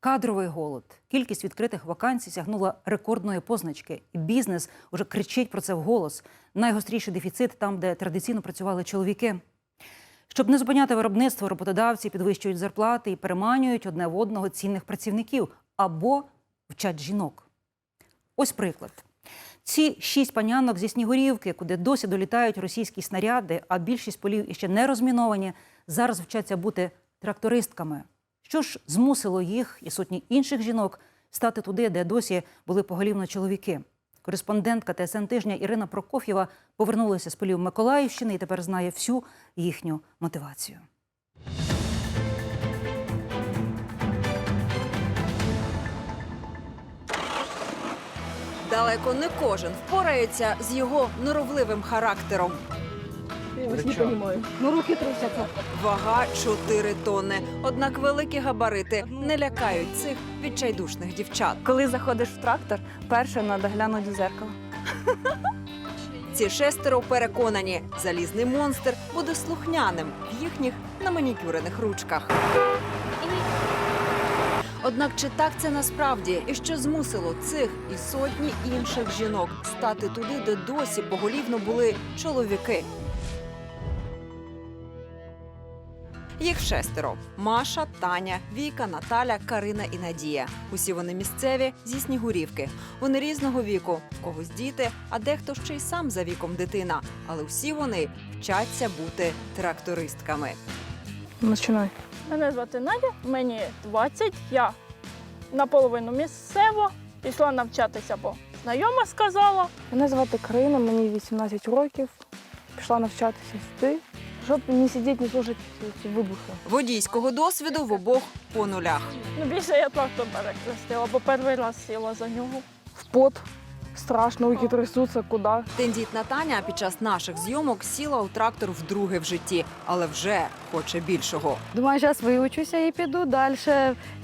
Кадровий голод. Кількість відкритих вакансій сягнула рекордної позначки. І бізнес уже кричить про це вголос. Найгостріший дефіцит там, де традиційно працювали чоловіки. Щоб не зупиняти виробництво, роботодавці підвищують зарплати і переманюють одне в одного цінних працівників або вчать жінок. Ось приклад. Ці шість панянок зі Снігурівки, куди досі долітають російські снаряди, а більшість полів іще не розміновані, зараз вчаться бути трактористками. Що ж змусило їх і сотні інших жінок стати туди, де досі були поголівно чоловіки? Кореспондентка ТСН тижня Ірина Прокоф'єва повернулася з полів Миколаївщини і тепер знає всю їхню мотивацію. Далеко не кожен впорається з його норовливим характером. Я вас не понимаю. Ну руки трусятся. Вага 4 тонни. Однак великі габарити не лякають цих відчайдушних дівчат. Коли заходиш в трактор, перше треба глянути в зеркало. Ці шестеро переконані, залізний монстр буде слухняним в їхніх наманікюрених ручках. Однак чи так це насправді і що змусило цих і сотні інших жінок стати туди, де досі поголівно були чоловіки? Їх шестеро: Маша, Таня, Віка, Наталя, Карина і Надія. Усі вони місцеві зі Снігурівки. Вони різного віку, в когось діти, а дехто ще й сам за віком дитина. Але всі вони вчаться бути трактористками. Починай. Мене звати Надя, мені 20, я наполовину місцева, пішла навчатися, бо знайома сказала. Мене звати Карина, мені 18 років. Пішла навчатися сюди, щоб не сидіти, не слухати ці вибухи. Водійського досвіду в обох по нулях. Ну, більше я трактор перехрестила, бо перший раз сіла за нього. В пот, страшно, руки трясуться, куди. Тендітна Таня під час наших зйомок сіла у трактор вдруге в житті, але вже хоче більшого. Думаю, зараз виучуся і піду далі,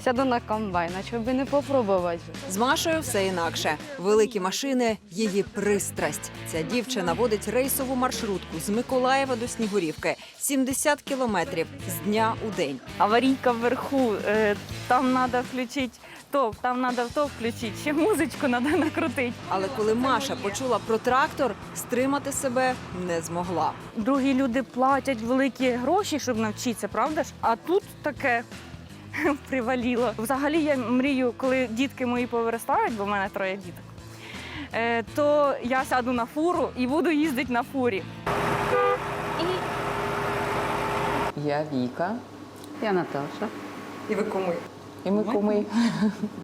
сяду на комбайн, а чого би не попробувати. З Машою все інакше. Великі машини її пристрасть. Ця дівчина водить рейсову маршрутку з Миколаєва до Снігурівки 70 кілометрів з дня у день. Аварійка вверху, е, там треба включити то, там треба то включити, ще музичку треба накрутити. Але коли Маша почула про трактор, стримати себе не змогла. Другі люди платять великі гроші, щоб навчитися, правда ж? А тут таке приваліло. Взагалі я мрію, коли дітки мої повиростають, бо в мене троє діток, е, то я сяду на фуру і буду їздити на фурі. Я Віка, Я Наташа. І ви кому? і ми куми.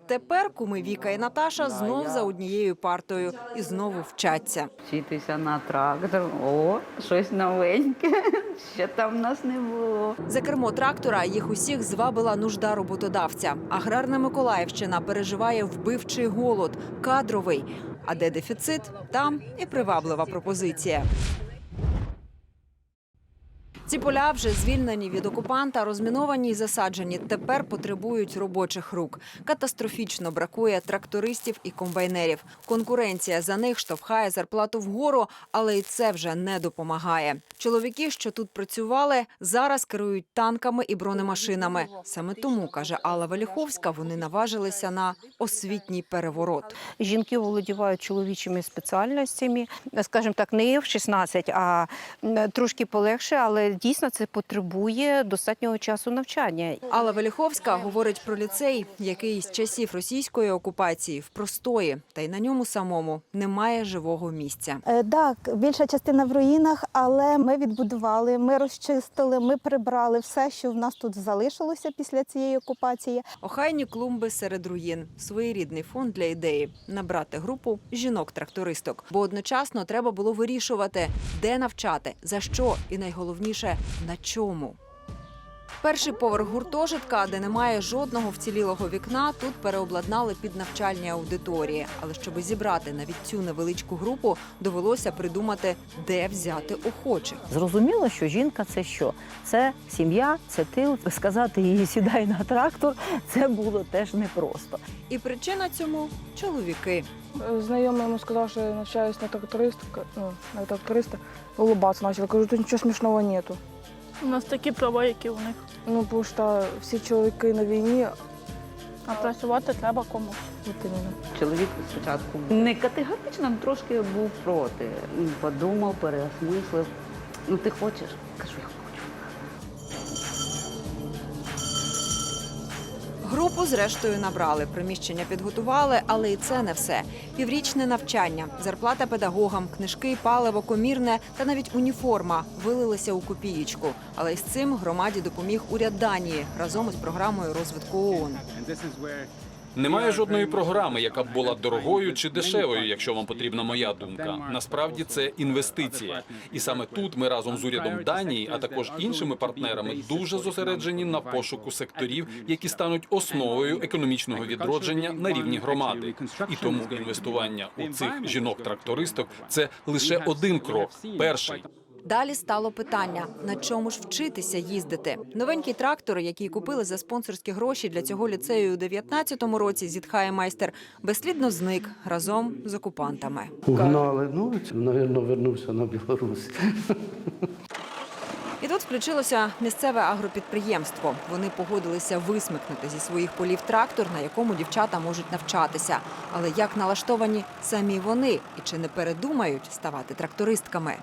Тепер куми Віка і Наташа знов за однією партою і знову вчаться. Вчитися на трактор. О, щось новеньке. Ще там нас не було. За кермо трактора їх усіх звабила нужда роботодавця. Аграрна Миколаївщина переживає вбивчий голод, кадровий. А де дефіцит, там і приваблива пропозиція. Ці поля вже звільнені від окупанта, розміновані і засаджені. Тепер потребують робочих рук. Катастрофічно бракує трактористів і комбайнерів. Конкуренція за них штовхає зарплату вгору, але і це вже не допомагає. Чоловіки, що тут працювали, зараз керують танками і бронемашинами. Саме тому каже Алла Веліховська, вони наважилися на освітній переворот. Жінки володівають чоловічими спеціальностями, скажімо так, не F-16, а трошки полегше, але дійсно це потребує достатнього часу навчання. Алла Веліховська говорить про ліцей, який з часів російської окупації в простої, та й на ньому самому немає живого місця. Е, Так, більша частина в руїнах, але ми відбудували, ми розчистили, ми прибрали все, що в нас тут залишилося після цієї окупації. Охайні клумби серед руїн, своєрідний фонд для ідеї набрати групу жінок-трактористок. Бо одночасно треба було вирішувати, де навчати, за що і найголовніше на чому. Перший поверх гуртожитка, де немає жодного вцілілого вікна, тут переобладнали під навчальні аудиторії. Але щоб зібрати навіть цю невеличку групу, довелося придумати, де взяти охочих. Зрозуміло, що жінка це що? Це сім'я, це тил. Сказати їй сідай на трактор, це було теж непросто. І причина цьому чоловіки. Знайомий йому сказав, що я навчаюсь на трактористка, ну, на тракториста, улыбаться почав. Кажу, тут нічого смішного нету. У нас такі права, які у них. Ну, тому що всі чоловіки на війні, А працювати треба комусь. Чоловік спочатку не категорично, але трошки був проти. Подумав, переосмислив. Ну ти хочеш? Кажу, я хочу. Групу зрештою набрали, приміщення підготували, але і це не все. Піврічне навчання, зарплата педагогам, книжки, паливо, комірне та навіть уніформа вилилися у копієчку. Але із цим громаді допоміг уряд Данії разом із програмою розвитку ООН. Немає жодної програми, яка б була дорогою чи дешевою, якщо вам потрібна моя думка. Насправді це інвестиція, і саме тут ми разом з урядом Данії, а також іншими партнерами, дуже зосереджені на пошуку секторів, які стануть основою економічного відродження на рівні громади. І тому інвестування у цих жінок-трактористок це лише один крок. Перший. Далі стало питання: на чому ж вчитися їздити? Новенький трактор, який купили за спонсорські гроші для цього ліцею у 19-му році, зітхає майстер, безслідно зник разом з окупантами. Угнали, ну, напевно, вернувся на Білорусь. І тут включилося місцеве агропідприємство. Вони погодилися висмикнути зі своїх полів трактор, на якому дівчата можуть навчатися. Але як налаштовані самі вони і чи не передумають ставати трактористками?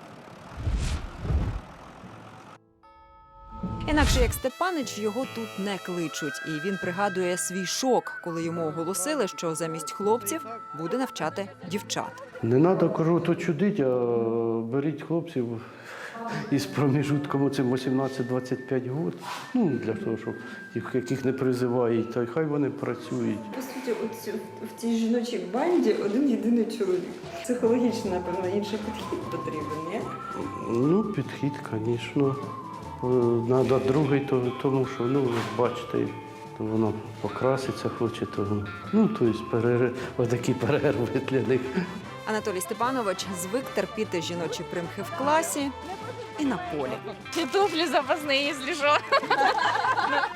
Інакше як Степанич його тут не кличуть, і він пригадує свій шок, коли йому оголосили, що замість хлопців буде навчати дівчат. Не треба, кажу, то чудить, а беріть хлопців із проміжутком оцим 18-25 років. Ну, для того, щоб їх яких не призивають, то й хай вони працюють. По суті, от в цій жіночій банді один єдиний чоловік. Психологічно, напевно, інший підхід потрібен, ні? Ну, підхід, звісно. Треба другий, то, тому що, ну, ви бачите, то воно покраситься хоче, то, ну, тобто перерив, отакі перерви для них. Анатолій Степанович звик терпіти жіночі примхи в класі і на полі. Ті туфлі запасні, якщо що.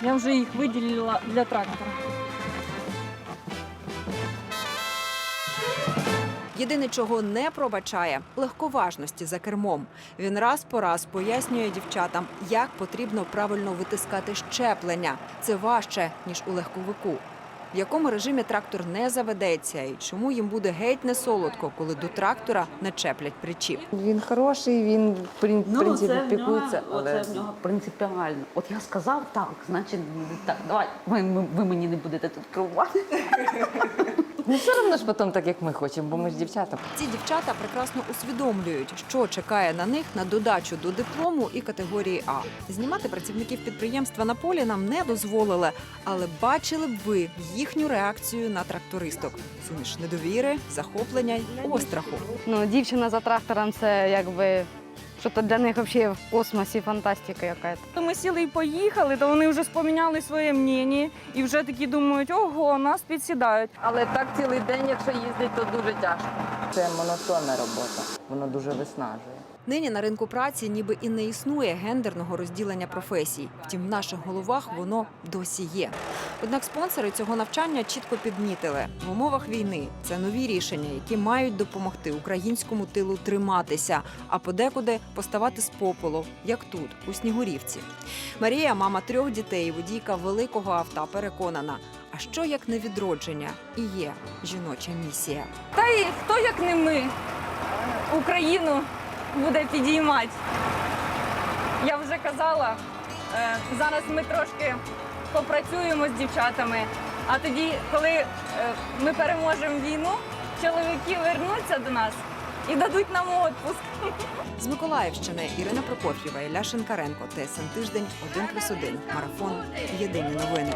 Я вже їх виділила для трактора. Єдине, чого не пробачає легковажності за кермом. Він раз по раз пояснює дівчатам, як потрібно правильно витискати щеплення. Це важче ніж у легковику. В якому режимі трактор не заведеться, і чому їм буде геть не солодко, коли до трактора начеплять причіп. Він хороший, він в Ну, принципі це в піклується, нього, але оце в нього принципіально. От я сказав так, значить так, давай, ви, ви, ви мені не будете тут керувати. Ну, все одно ж потім так, як ми хочемо, бо ми ж дівчата. Ці дівчата прекрасно усвідомлюють, що чекає на них на додачу до диплому і категорії А. Знімати працівників підприємства на полі нам не дозволили, але бачили б ви їхню реакцію на трактористок: суміш недовіри, захоплення й остраху. Ну, дівчина за трактором це якби. Що то для них взагалі в космосі фантастика якась. То ми сіли і поїхали, то вони вже споміняли своє мнення і вже такі думають, ого, нас підсідають. Але так цілий день, якщо їздить, то дуже тяжко. Це монотонна робота, воно дуже виснажує. Нині на ринку праці ніби і не існує гендерного розділення професій. Втім, в наших головах воно досі є. Однак спонсори цього навчання чітко підмітили в умовах війни. Це нові рішення, які мають допомогти українському тилу триматися, а подекуди поставати з попелу, як тут, у Снігурівці. Марія, мама трьох дітей, водійка великого авто, переконана. А що як не відродження і є жіноча місія? Та й хто як не ми Україну буде підіймати. Я вже казала, е, зараз ми трошки попрацюємо з дівчатами, а тоді, коли е, ми переможемо війну, чоловіки вернуться до нас і дадуть нам відпуск. З Миколаївщини Ірина Прокоф'єва, Ілля Шинкаренко, ТСН Тиждень, 1+,1, Марафон. Єдині новини.